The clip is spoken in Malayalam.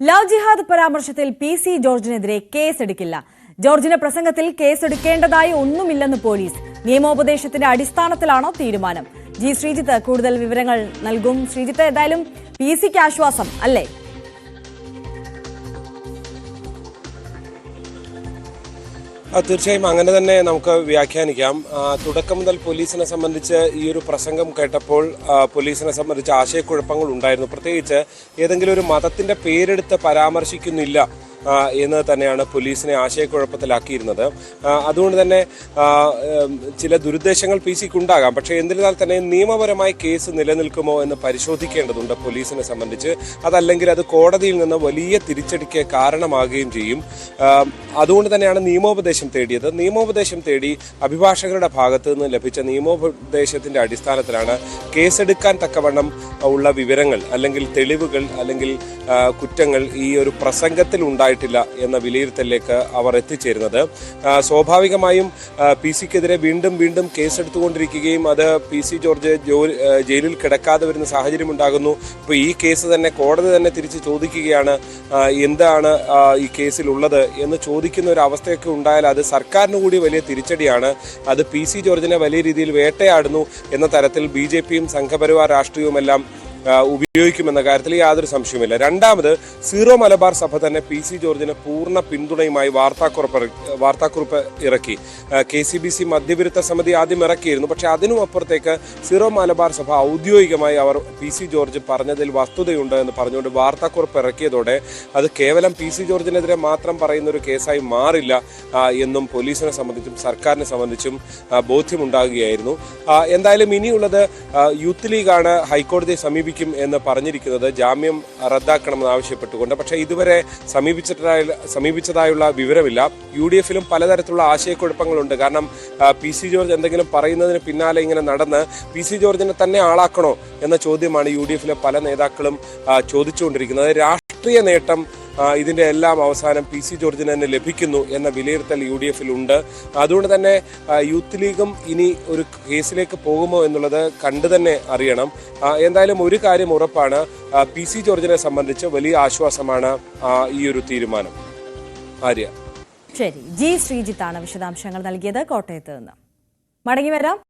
ലവ് ജിഹാദ് പരാമർശത്തിൽ പി സി ജോർജിനെതിരെ കേസെടുക്കില്ല. ജോർജിന്റെ പ്രസംഗത്തിൽ കേസെടുക്കേണ്ടതായി ഒന്നുമില്ലെന്ന് പോലീസ്. നിയമോപദേശത്തിന്റെ അടിസ്ഥാനത്തിലാണോ തീരുമാനം? ജി ശ്രീജിത്ത് കൂടുതൽ വിവരങ്ങൾ നൽകും. ശ്രീജിത്ത് ഏതായാലും പി സിക്ക് ആശ്വാസം അല്ലേ? തീർച്ചയായും അങ്ങനെ തന്നെ നമുക്ക് വ്യാഖ്യാനിക്കാം. തുടക്കം മുതൽ പോലീസിനെ സംബന്ധിച്ച് ഈ ഒരു പ്രസംഗം കേട്ടപ്പോൾ പോലീസിനെ സംബന്ധിച്ച് ആശയക്കുഴപ്പങ്ങൾ ഉണ്ടായിരുന്നു. പ്രത്യേകിച്ച് ഏതെങ്കിലും ഒരു മതത്തിന്റെ പേരെടുത്ത് പരാമർശിക്കുന്നില്ല. എന്ന് തന്നെയാണ് പോലീസിനെ ആശയക്കുഴപ്പത്തിലാക്കിയിരുന്നത്. അതുകൊണ്ട് തന്നെ ചില ദുരുദ്ദേശങ്ങൾ പി സിക്ക് ഉണ്ടാകാം പക്ഷേ എന്നിരുന്നാൽ തന്നെ നിയമപരമായി കേസ് നിലനിൽക്കുമോ എന്ന് പരിശോധിക്കേണ്ടതുണ്ട് പോലീസിനെ സംബന്ധിച്ച്. അതല്ലെങ്കിൽ അത് കോടതിയിൽ നിന്ന് വലിയ തിരിച്ചടിക്ക് കാരണമാകുകയും ചെയ്യും. അതുകൊണ്ട് തന്നെയാണ് നിയമോപദേശം തേടിയത്. നിയമോപദേശം തേടി അഭിഭാഷകരുടെ ഭാഗത്തു നിന്ന് ലഭിച്ച നിയമോപദേശത്തിന്റെ അടിസ്ഥാനത്തിലാണ് കേസെടുക്കാൻ തക്കവണ്ണം ഉള്ള വിവരങ്ങൾ അല്ലെങ്കിൽ തെളിവുകൾ അല്ലെങ്കിൽ കുറ്റങ്ങൾ ഈ ഒരു പ്രസംഗത്തിൽ ഉണ്ടായിട്ടില്ല എന്ന വിലയിരുത്തലിലേക്ക് അവർ എത്തിച്ചേരുന്നത്. സ്വാഭാവികമായും പി സിക്കെതിരെ വീണ്ടും വീണ്ടും കേസെടുത്തുകൊണ്ടിരിക്കുകയും അത് പി സി ജോർജ് ജയിലിൽ കിടക്കാതെ വരുന്ന സാഹചര്യം ഉണ്ടാകുന്നു ഇപ്പോൾ ഈ കേസ് തന്നെ കോടതി തന്നെ തിരിച്ച് ചോദിക്കുകയാണ് എന്താണ് ഈ കേസിൽ ഉള്ളത് എന്ന് ചോദിക്കുന്ന ഒരു അവസ്ഥയൊക്കെ ഉണ്ടായാൽ അത് സർക്കാരിന് കൂടി വലിയ തിരിച്ചടിയാണ്. അത് പി സി ജോർജിനെ വലിയ രീതിയിൽ വേട്ടയാടുന്നു എന്ന തരത്തിൽ ബി ജെ പിയും സംഘപരിവാർ രാഷ്ട്രീയവുമെല്ലാം ഉപയോഗിക്കുമെന്ന കാര്യത്തിൽ യാതൊരു സംശയവുമില്ല. രണ്ടാമത് സീറോ മലബാർ സഭ തന്നെ പി സി ജോർജിന് പൂർണ പിന്തുണയുമായി വാർത്താക്കുറിപ്പ് വാർത്താക്കുറിപ്പ് ഇറക്കി. കെ സി ബി സി മദ്യവിരുദ്ധ സമിതി ആദ്യം ഇറക്കിയിരുന്നു. പക്ഷെ അതിനും അപ്പുറത്തേക്ക് സീറോ മലബാർ സഭ ഔദ്യോഗികമായി അവർ പി സി ജോർജ് പറഞ്ഞതിൽ വസ്തുതയുണ്ട് എന്ന് പറഞ്ഞുകൊണ്ട് വാർത്താക്കുറിപ്പ് ഇറക്കിയതോടെ അത് കേവലം പി സി ജോർജിനെതിരെ മാത്രം പറയുന്ന ഒരു കേസായി മാറില്ല എന്നും പോലീസിനെ സംബന്ധിച്ചും സർക്കാരിനെ സംബന്ധിച്ചും ബോധ്യമുണ്ടാകുകയായിരുന്നു. എന്തായാലും ഇനിയുള്ളത് യൂത്ത് ലീഗാണ് ഹൈക്കോടതിയെ സമീപിക്കും എന്ന് പറഞ്ഞിരിക്കുന്നത് ജാമ്യം റദ്ദാക്കണമെന്ന് ആവശ്യപ്പെട്ടുകൊണ്ട്. പക്ഷേ ഇതുവരെ സമീപിച്ചിട്ടായ സമീപിച്ചതായുള്ള വിവരമില്ല. യു ഡി എഫിലും പലതരത്തിലുള്ള ആശയക്കുഴപ്പങ്ങളുണ്ട്. കാരണം പി സി ജോർജ് എന്തെങ്കിലും പറയുന്നതിന് പിന്നാലെ ഇങ്ങനെ നടന്ന് പി സി ജോർജിനെ തന്നെ ആളാക്കണോ എന്ന ചോദ്യമാണ് യു ഡി എഫിലെ പല നേതാക്കളും ചോദിച്ചുകൊണ്ടിരിക്കുന്നത്. രാഷ്ട്രീയ നേട്ടം ഇതിന്റെ എല്ലാം അവസാനം പി സി ജോർജിന് തന്നെ ലഭിക്കുന്നു എന്ന വിലയിരുത്തൽ യു ഡി എഫിൽ ഉണ്ട്. അതുകൊണ്ട് തന്നെ യൂത്ത് ലീഗും ഇനി ഒരു കേസിലേക്ക് പോകുമോ എന്നുള്ളത് കണ്ടു തന്നെ അറിയണം. എന്തായാലും ഒരു കാര്യം ഉറപ്പാണ്. പി സി ജോർജിനെ സംബന്ധിച്ച് വലിയ ആശ്വാസമാണ് ഈ ഒരു തീരുമാനം. ആര്യ. ശരി. ജി ശ്രീജിത്താണ് വിശദാംശങ്ങൾ നൽകിയത്. കോട്ടയത്ത് നിന്ന്. മടങ്ങി വരാം.